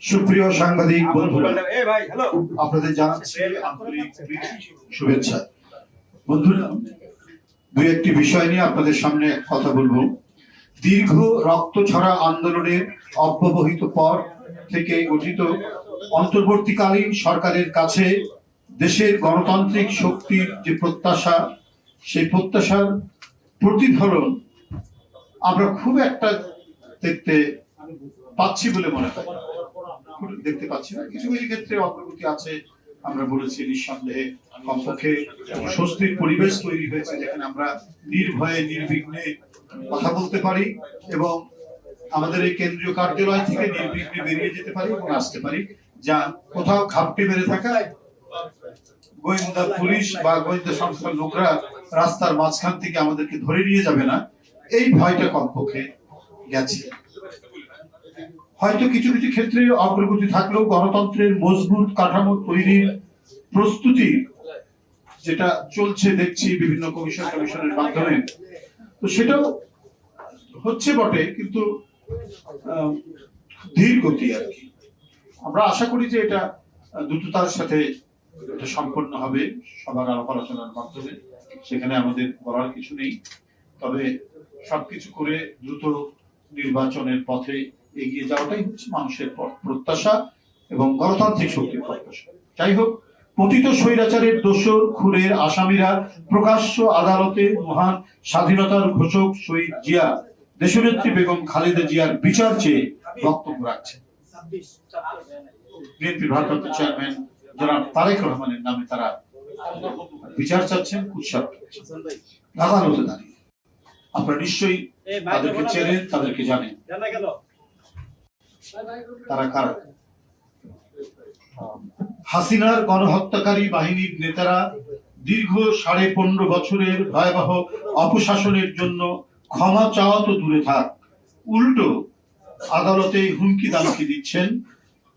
সুপ্রিয় সাংবাদিক বন্ধুরা আপনাদের জানাচ্ছি আন্তরিক শুভেচ্ছা। বন্ধুরা দুই একটি বিষয় নিয়ে আপনাদের সামনে কথা বলব। দীর্ঘ রক্ত ছড়া আন্দোলনের অব্যবহিত পর থেকে গঠিত অন্তর্বর্তীকালীন সরকারের কাছে দেশের গণতান্ত্রিক শক্তির যে প্রত্যাশা সেই প্রত্যাশার প্রতিফলন আমরা খুব একটা দেখতে পাচ্ছি বলে মনে হয় দেখতে পাচ্ছি না। কিছু কিছু ক্ষেত্রে অগ্রগতি আছে, আমরা বলেছি নিঃসন্দেহে কমপক্ষে স্বস্তির পরিবেশ তৈরি হয়েছে যেখানে আমরা নির্ভয়ে, নির্বিঘ্নে কথা বলতে পারি এবং আমাদের এই কেন্দ্রীয় কার্যালয় থেকে নির্বিঘ্নে বেরিয়ে যেতে পারি এবং আসতে পারি, যা কোথাও ঘাপটি বেড়ে থাকা গোয়েন্দা পুলিশ বা গোয়েন্দা সংস্থার লোকরা রাস্তার মাঝখান থেকে আমাদেরকে ধরে নিয়ে যাবে না। এই ভয়টা কমপক্ষে গেছে। হয়তো কিছু কিছু ক্ষেত্রে অগ্রগতি থাকলেও গণতন্ত্রের মজবুত কাঠামো তৈরির প্রস্তুতি যেটা চলছে দেখছি বিভিন্ন কমিশন কমিশনের মাধ্যমে। তো সেটাও হচ্ছে বটে, কিন্তু ধীর গতি আর কি। আমরা আশা করি যে এটা দ্রুততার সাথে এটা সম্পন্ন হবে সবার আলাপ আলোচনার মাধ্যমে। সেখানে আমাদের বলার কিছু নেই। তবে সবকিছু করে দ্রুত নির্বাচনের পথে এগিয়ে যাওয়াটাই হচ্ছে মানুষের প্রত্যাশা এবং গণতান্ত্রিক শক্তির প্রত্যাশা। যাই হোক পতিত স্বৈরাচারের দোষর খুনের আসামিরা প্রকাশ্য আদালতে মহান স্বাধীনতার ঘোষক শহীদ জিয়া দেশনেত্রী বেগম খালেদা জিয়ার বিচার চেয়ে বক্তব্য রাখছেন। বিএনপির ভারপ্রাপ্ত চেয়ারম্যান জনাব তারেক রহমানের নামে তারা বিচার চাচ্ছেন উৎসাহ আদালতে দাঁড়িয়ে। আপনারা নিশ্চয়ই তাদেরকে চেনেন তাদেরকে জানেন। জানা গেল। তারা কারা? হাসিনার গণহত্যাকারী বাহিনীর নেতারা দীর্ঘ সাড়ে পনেরো বছরের ভয়াবহ অপশাসনের জন্য ক্ষমা চাওয়া তো দূরে থাক। উল্টো আদালতে হুমকি দামকি দিচ্ছেন।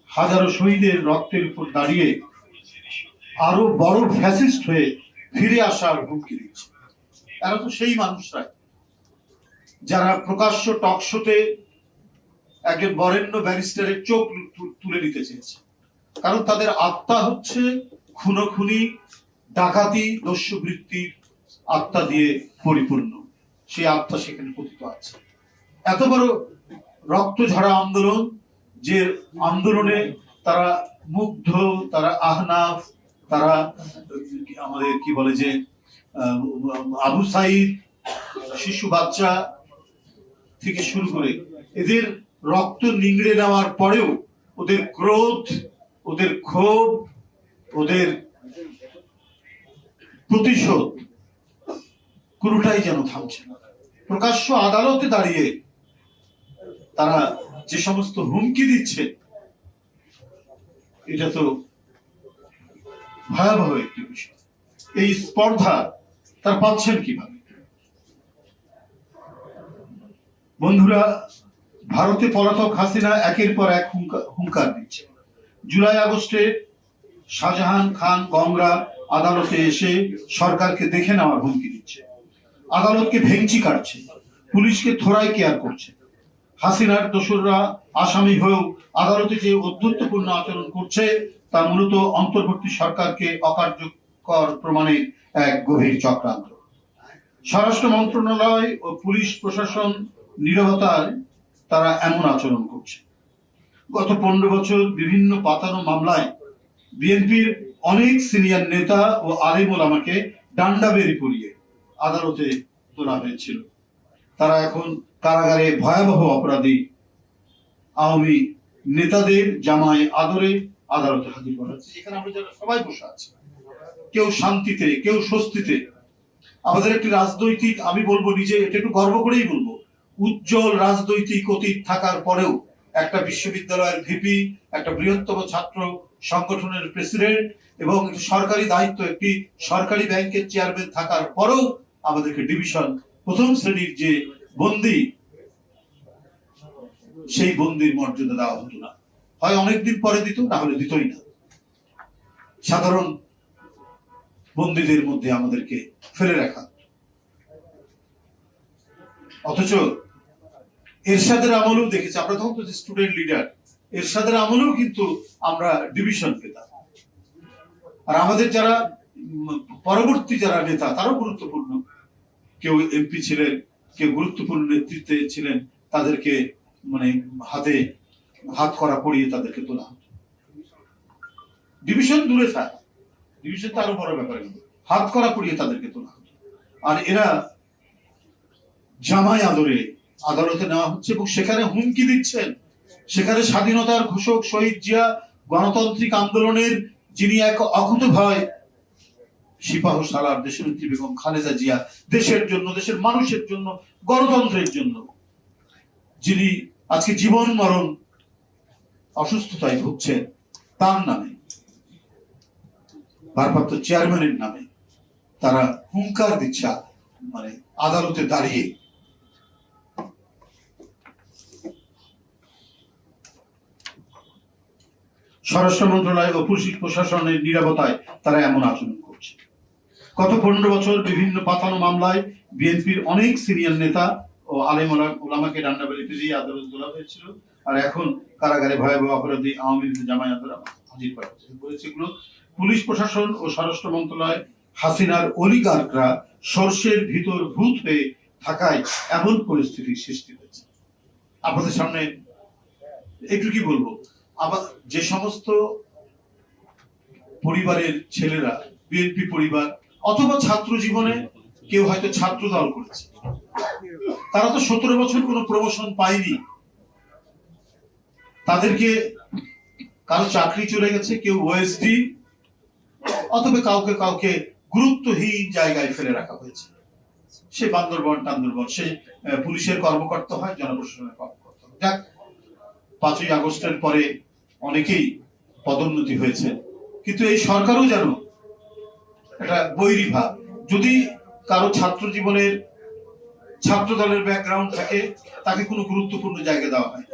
হাজারো শহীদের রক্তের উপর দাঁড়িয়ে আরও বড় ফ্যাসিস্ট হয়ে ফিরে আসার হুমকি দিচ্ছে। এরা তো সেই মানুষরাই। যারা প্রকাশ্য টকশোতে একজন বরেণ্য ব্যারিস্টারের চোখ তুলে নিতে চেয়েছে। কারণ তাদের আত্মা হচ্ছে খুনোখুনি, ডাকাতি, দস্যুবৃত্তির আত্মা দিয়ে পরিপূর্ণ। সেই আত্মা সেখানে পতিত আছে। এত বড় রক্ত ঝরা আন্দোলন যে আন্দোলনে তারা মুগ্ধ, তারা আহনাফ, তারা, আমাদের কি বলে যে আবু সাইদ, শিশু বাচ্চা থেকে শুরু করে এদের রক্ত নিংড়ে নেওয়ার পরেও ওদের ক্রোধ, ওদের ক্ষোভ, ওদের প্রতিশোধ কোনোটাই যেন থামছে প্রকাশ্য আদালতে দাঁড়িয়ে তারা যে সমস্ত হুমকি দিচ্ছে, এটা তো ভয়াবহ একটি বিষয়। এই স্পর্ধা তারা পাচ্ছেন কীভাবে? বন্ধুরা ভারতে পলাতক হাসিনা একের পর এক হুঙ্কার দিচ্ছে। জুলাই আগস্টে শাহজাহান খান গংরা আদালতে এসে সরকারকে দেখে নেওয়ার হুমকি দিচ্ছে। আদালতকে ভেঙচি কাটছে। পুলিশকে থোড়াই কেয়ার করছে। হাসিনার দোসররা আসামি হয়েও আদালতে যে অধ্যত্বপূর্ণ আচরণ করছে, তা মূলত অন্তর্বর্তী সরকারকে অকার্যকর প্রমাণে এক গভীর চক্রান্ত। স্বরাষ্ট্র মন্ত্রণালয় ও পুলিশ প্রশাসন নীরবতায় তারা এমন আচরণ করছে। গত পনেরো বছর বিভিন্ন পাতানো মামলায় বিএনপির অনেক সিনিয়র নেতা ও আলিম আমাকে ডান্ডা বেরি করিয়ে আদালতে তোলা হয়েছিল। তারা এখন কারাগারে ভয়াবহ অপরাধী আওয়ামী নেতাদের জামায় আদরে আদালতে হাজির করা হচ্ছে এখানে আমরা যারা সবাই বসে আছি, কেউ শান্তিতে, কেউ স্বস্তিতে, আমাদের একটি রাজনৈতিক, আমি বলব নিজে এটা একটু গর্ব করেই বলব উজ্জ্বল রাজনৈতিক অতীত থাকার পরেও একটা বিশ্ববিদ্যালয়ের ভিপি, একটা বৃহত্তম ছাত্র সংগঠনের প্রেসিডেন্ট এবং সরকারি দায়িত্ব, একটি সরকারি ব্যাংকের চেয়ারম্যান থাকার পরেও আমাদেরকে ডিভিশন প্রথম শ্রেণির যে বন্দি, সেই বন্দির মর্যাদা দেওয়া হতো না। হয় অনেকদিন পরে দিত, না হলে দিতই না। সাধারণ বন্দীদের মধ্যে আমাদেরকে ফেলে রাখা অথচ এরশাদের আমলেও দেখেছি। আমরা তখন তো স্টুডেন্ট লিডার এরশাদের আমলেও কিন্তু আমরা ডিভিশন পেতাম। আর আমাদের যারা পরবর্তী যারা নেতা, তারাও গুরুত্বপূর্ণ। কেউ এমপি ছিলেন, কেউ গুরুত্বপূর্ণ নেতৃত্বে ছিলেন, তাদেরকে মানে হাতে, হাত করা পড়িয়ে তাদেরকে তোলা ডিভিশন দূরে থাক। ডিভিশন তো আরও বড় ব্যাপার। হাত করা পড়িয়ে তাদেরকে তোলা আর এরা জামাই আদরে আদালতে নেওয়া হচ্ছে এবং সেখানে হুমকি দিচ্ছেন। সেখানে স্বাধীনতার ঘোষক শহীদ জিয়া গণতান্ত্রিক আন্দোলনের যিনি এক অকুত ভয় সিপাহ সালার দেশনেত্রী বেগম খালেদা জিয়া, দেশের জন্য, দেশের মানুষের জন্য, গণতন্ত্রের জন্য। যিনি আজকে জীবন মরণ, অসুস্থতায় ভুগছেন, তার নামে, ভারপ্রাপ্ত চেয়ারম্যানের নামে তারা হুঙ্কার দিচ্ছে মানে আদালতে দাঁড়িয়ে। স্বরাষ্ট্র মন্ত্রণালয় ও পুলিশ প্রশাসনের নিরাপত্তায় তারা এমন আচরণ করছে। গত পনেরো বছর বিভিন্ন পাতানো মামলায় বিএনপির অনেক সিনিয়র নেতা ও আলেম ওলা- ওলামাকে ডান্ডাবাড়ি ফিরিয়ে আদালত তোলা হয়েছিল আর এখন কারাগারে ভয়াবহ অপরাধী আওয়ামী লীগ জামায়াতরা হাজির করা বলেছে পুলিশ প্রশাসন ও স্বরাষ্ট্র মন্ত্রণালয়, হাসিনার অলিগার্করা সর্ষের ভিতর ভূত হয়ে থাকায় এমন পরিস্থিতির সৃষ্টি হয়েছে। আপনাদের সামনে একটু কি বলব? যে সমস্ত পরিবারের ছেলেরা, বিএনপি পরিবার অথবা ছাত্র জীবনে কেউ হয়তো ছাত্র দল করেছে, তারা তো সতেরো বছর কোনো প্রমোশন পায়নি তাদেরকে কারও চাকরি চলে গেছে, কেউ ওএসডি অথবা কাউকে কাউকে গুরুত্বহীন জায়গায় ফেলে রাখা হয়েছে সে বান্দরবন, টান্দরবন, সে পুলিশের কর্মকর্তা হয়, জনপ্রশাসনের কর্মকর্তা। যাক, পাঁচই আগস্টের পরে অনেকেই পদোন্নতি হয়েছে। কিন্তু এই সরকারও যেন একটা বৈরী ভাব যদি কারও ছাত্র জীবনের ছাত্র দলের ব্যাকগ্রাউন্ড থাকে, তাকে কোনো গুরুত্বপূর্ণ জায়গা দেওয়া হয়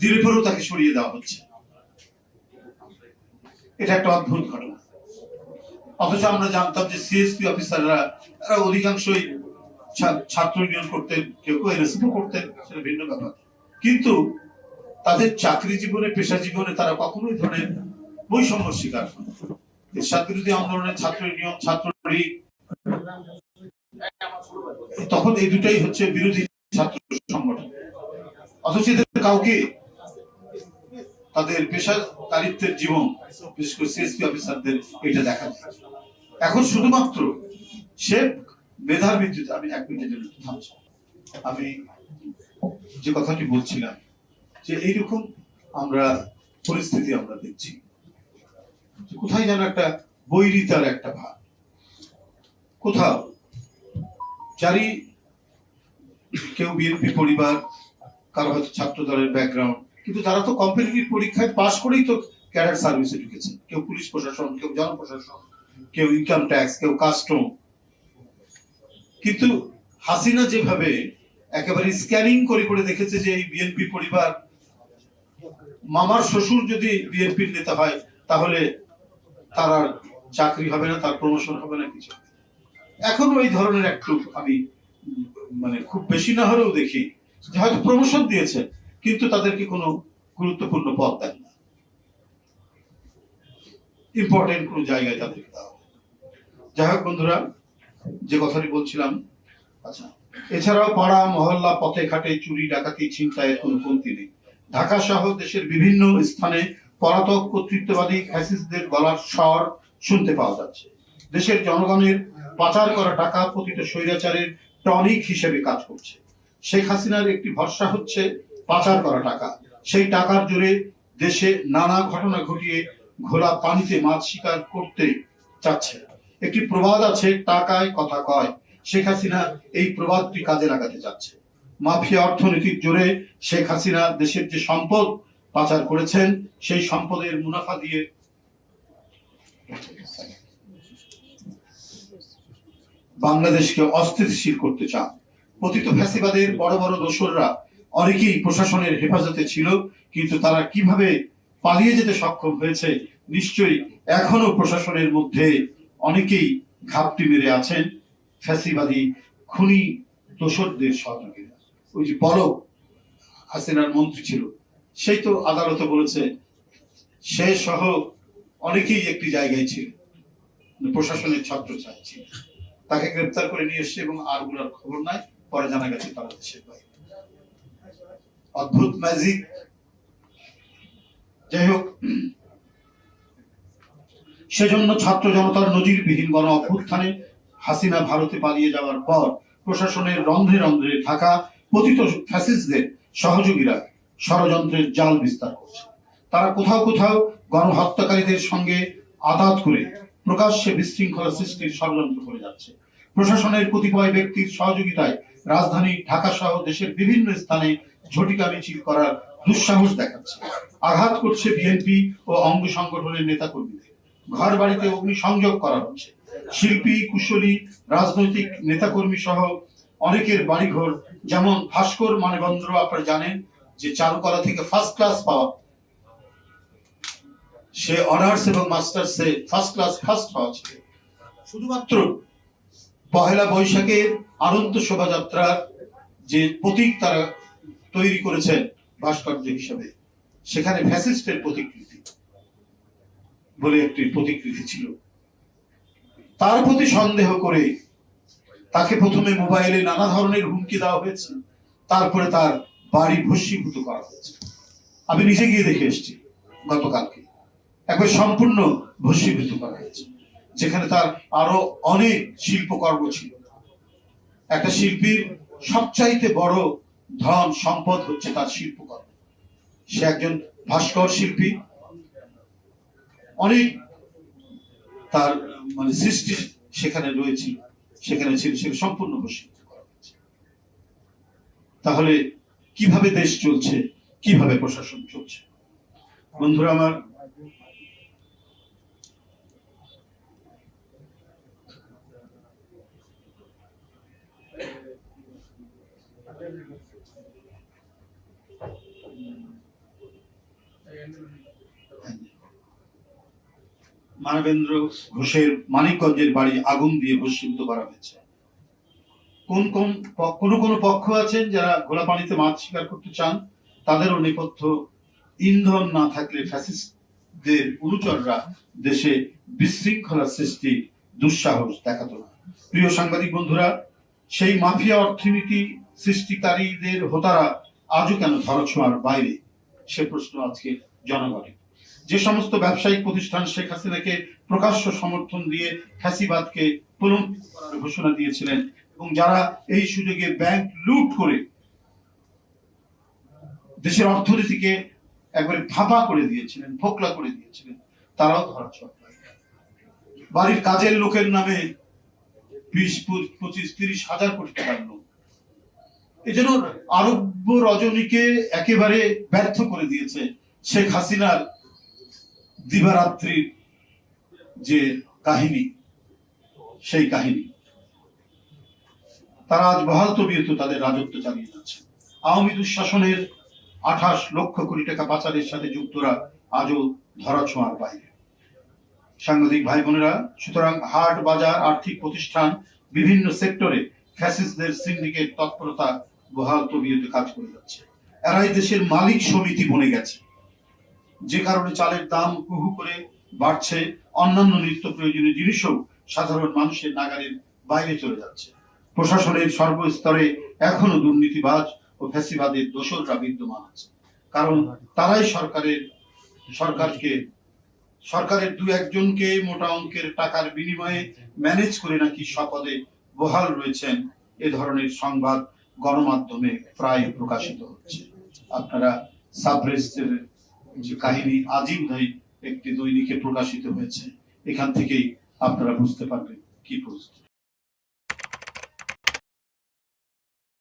ধীরে পরেও তাকে সরিয়ে দেওয়া হচ্ছে। এটা একটা অদ্ভুত ঘটনা। অথচ আমরা জানতাম যে সিএসপি অফিসাররা এরা অধিকাংশই ছাত্র ইউনিয়ন করতেন, কেউ কেউ এনএসএফ করতেন, সেটা ভিন্ন ব্যাপার। কিন্তু তাদের চাকরি জীবনে, পেশা জীবনে তারা কখনোই ধরনের বৈষম্য শিকার হন এরশাদ বিরোধী আন্দোলনের ছাত্র ইউনিয়ন, ছাত্র লীগ, তখন এই দুটাই হচ্ছে বিরোধী ছাত্র সংগঠন। অথচ এদের কাউকে তাদের পেশাদারিত্বের জীবন, বিশেষ করে সিএসপি অফিসারদের এটা দেখা এখন শুধুমাত্র সে মেধার ভিত্তিতে আমি এক মিনিটের জন্য আমি যে কথাটি বলছিলাম যে এইরকম আমরা পরিস্থিতি আমরা দেখছি। কোথায় যেন একটা বৈরিতার একটা ভাব। কোথাও যারই কেউ বিএনপি পরিবার, কারও হয়তো ছাত্র দলের ব্যাকগ্রাউন্ড কিন্তু তারা তো কম্পিটিটিভ পরীক্ষায় পাশ করেই তো ক্যাডার সার্ভিসে ঢুকেছে। কেউ পুলিশ প্রশাসন, কেউ জনপ্রশাসন কেউ ইনকাম ট্যাক্স কেউ কাস্টম কিন্তু হাসিনা যেভাবে একেবারে স্ক্যানিং করে করে দেখেছে যে এই বিএনপি পরিবার মামার শ্বশুর যদি বিএনপির নেতা হয়, তাহলে তার আর চাকরি হবে না, তার প্রমোশন হবে না কিছু। এখন এই ধরনের একটু আমি মানে খুব বেশি না হলেও দেখি, যে হয়তো প্রমোশন দিয়েছে, কিন্তু তাদেরকে কোনো গুরুত্বপূর্ণ পদ দেন না। ইম্পর্টেন্ট কোনো জায়গায় তাদেরকে দেওয়া যাই হোক বন্ধুরা, যে কথাটি বলছিলাম আচ্ছা এছাড়াও পাড়া, মহল্লা, পথে ঘাটে চুরি, ডাকাতি ছিনতাইয়ের কোনো কমতি নেই। ঢাকা সহ দেশের বিভিন্ন স্থানে পলাতক কর্তৃত্ববাদী ফ্যাসিস্টদের গলার স্বর শুনতে পাওয়া যাচ্ছে। দেশের জনগণের পাচার করা টাকা পতিত স্বৈরাচারের টনিক হিসেবে কাজ করছে। শেখ হাসিনার একটি ভরসা হচ্ছে পাচার করা টাকা। সেই টাকার জোরে দেশে নানা ঘটনা ঘটিয়ে ঘোলা পানিতে মাছ শিকার করতে চাচ্ছে। একটি প্রবাদ আছে, টাকায় কথা কয়। শেখ হাসিনা এই প্রবাদটি কাজে লাগাতে যাচ্ছে মাফিয়া অর্থনীতির জোরে শেখ হাসিনা দেশের যে সম্পদ পাচার করেছেন, সেই সম্পদের মুনাফা দিয়ে বাংলাদেশকে অস্থিতিশীল করতে চান। পতিত ফ্যাসিবাদের বড় বড় দোসররা অনেকেই প্রশাসনের হেফাজতে ছিল, কিন্তু তারা কীভাবে পালিয়ে যেতে সক্ষম হয়েছে, নিশ্চয়ই এখনও প্রশাসনের মধ্যে অনেকেই ঘাপটি মেরে আছেন ফ্যাসিবাদী, খুনি দোসরদের সহযোগীরা। ওই যে পলক হাসিনার মন্ত্রী ছিল, সেই তো আদালতে বলেছে, সে সহ অনেকেই একটি জায়গায় ছিল মানে প্রশাসনের ছত্র চাইছে তাকে গ্রেপ্তার করে নিয়ে এসছে এবং আরগুলার খবর নাই, পরে জানা গেছে তারা দেশের বাইরে। অদ্ভুত ম্যাজিক যাই হোক, সেজন্য ছাত্র জনতার নজিরবিহীন গণ অভ্যুত্থানে হাসিনা ভারতে পালিয়ে যাওয়ার পর প্রশাসনের রন্ধ্রে রন্ধ্রে থাকা পতিত ফ্যাসিস্টদের সহযোগীরা ষড়যন্ত্রের জাল বিস্তার করছে। তারা কোথাও কোথাও গণহত্যাকারীদের সঙ্গে আদাত করে প্রকাশ্যে বিশৃঙ্খলা সৃষ্টির ষড়যন্ত্র করে যাচ্ছে। প্রশাসনের কতিপয় ব্যক্তির সহযোগিতায় রাজধানী ঢাকা সহ দেশের বিভিন্ন স্থানে ঝটিকা মিছিল করার দুঃসাহস দেখাচ্ছে। আঘাত করছে বিএনপি ও অঙ্গ সংগঠনের নেতাকর্মীদের। ঘর বাড়িতে অগ্নিসংযোগ করা হচ্ছে। শিল্পী, কুশলী, রাজনৈতিক নেতাকর্মী সহ অনেকের বাড়িঘর, যেমন ভাস্কর মানবন্দ্র আপনারা জানেন যে চারুকলা থেকে ফার্স্ট ক্লাস পাওয়া। সে অনার্স এবং মাস্টার্সে ফার্স্ট ক্লাস ফার্স্ট হওয়া ছিল। শুধুমাত্র পহেলা বৈশাখের আনন্দ শোভাযাত্রার যে প্রতীক তারা তৈরি করেছেন ভাস্কর্য হিসাবে, সেখানে ফ্যাসিস্টের প্রতিকৃতি বলে একটি প্রতিকৃতি ছিল। তার প্রতি সন্দেহ করে তাকে প্রথমে মোবাইলে নানা ধরনের হুমকি দেওয়া হয়েছে, তারপরে তার বাড়ি ভস্মীভূত করা হয়েছে। আমি নিজে গিয়ে দেখে এসেছি গতকালকে। একবার সম্পূর্ণ ভস্মীভূত করা হয়েছে, যেখানে তার আরও অনেক শিল্পকর্ম ছিল। একটা শিল্পীর সবচাইতে বড় ধন সম্পদ হচ্ছে তার শিল্পকর্ম। সে একজন ভাস্কর শিল্পী। অনেক তার মানে সৃষ্টি সেখানে রয়েছে। সেখানে ছিল সে সম্পূর্ণ বসীভূত করা হয়েছে। তাহলে কীভাবে দেশ চলছে? কীভাবে প্রশাসন চলছে? বন্ধুরা আমার মানবেন্দ্র ঘোষের মানিকগঞ্জের বাড়ি আগুন দিয়ে ভস্মীভূত করা হয়েছে। কোন কোন কোন কোন পক্ষ আছেন যারা ঘোলা পানিতে মাছ শিকার করতে চান, তাদেরও নেপথ্য ইন্ধন না থাকলে ফ্যাসিস্টদের অনুচররা দেশে বিশৃঙ্খলা সৃষ্টি দুঃসাহস দেখাতো না। প্রিয় সাংবাদিক বন্ধুরা, সেই মাফিয়া অর্থনীতি সৃষ্টিকারীদের হোতারা আজও কেন ধরাছোঁয়ার বাইরে? সে প্রশ্ন আজকে জনগণের। যে সমস্ত ব্যবসায়িক প্রতিষ্ঠান শেখ হাসিনাকে প্রকাশ্য সমর্থন দিয়ে ফ্যাসিবাদকে পুনরুদ্ধার করার ঘোষণা দিয়েছিলেন এবং যারা এই সুযোগে ব্যাংক লুট করে দেশের অর্থনীতিকে একবারে ফাঁপা করে দিয়েছিলেন ফোকলা করে দিয়েছিলেন, তারাও ধরা বাড়ির কাজের লোকের নামে বিশ, পঁচিশ তিরিশ হাজার কোটি টাকার লোক। এজন্য আরব্য রজনীকে একেবারে ব্যর্থ করে দিয়েছে শেখ হাসিনার দিবারাত্রির যে কাহিনী, সেই কাহিনী, তারা আজ বহাল তবিয়ত তাদের রাজত্ব চালিয়ে যাচ্ছে। আওয়ামী দুঃশাসনের আঠাশ লক্ষ কোটি টাকা পাচারের সাথে যুক্তরা আজও ধরাছোঁয়ার বাইরে। সাংবাদিক ভাই বোনেরা, সুতরাং হাট বাজার, আর্থিক প্রতিষ্ঠান, বিভিন্ন সেক্টরে ফ্যাসিস্টদের সিন্ডিকেট তৎপরতা বহাল তবিয়তে কাজ করে যাচ্ছে। এরাই দেশের মালিক সমিতি বনে গেছে। যে কারণে চালের দাম হুহু করে বাড়ছে, অন্যান্য নিত্য প্রয়োজনীয় জিনিসও সাধারণ মানুষের নাগালের বাইরে চলে যাচ্ছে। প্রশাসনের সর্বস্তরে এখনও দুর্নীতিবাজ ও ফ্যাসিবাদের দোসররা বিদ্যমান আছে। কারণ তারাই সরকারের, সরকারকে, সরকারের দু একজনকে মোটা অঙ্কের টাকার বিনিময়ে ম্যানেজ করে নাকি সপদে বহাল রয়েছেন, এ ধরনের সংবাদ গণমাধ্যমে প্রায় প্রকাশিত হচ্ছে। আপনারা সাবরেস্টের যে কাহিনী আজিম ভাই একটি দৈনিকে প্রকাশিত হয়েছে। এখান থেকেই আপনারা বুঝতে পারবেন কি পরিস্থিতি।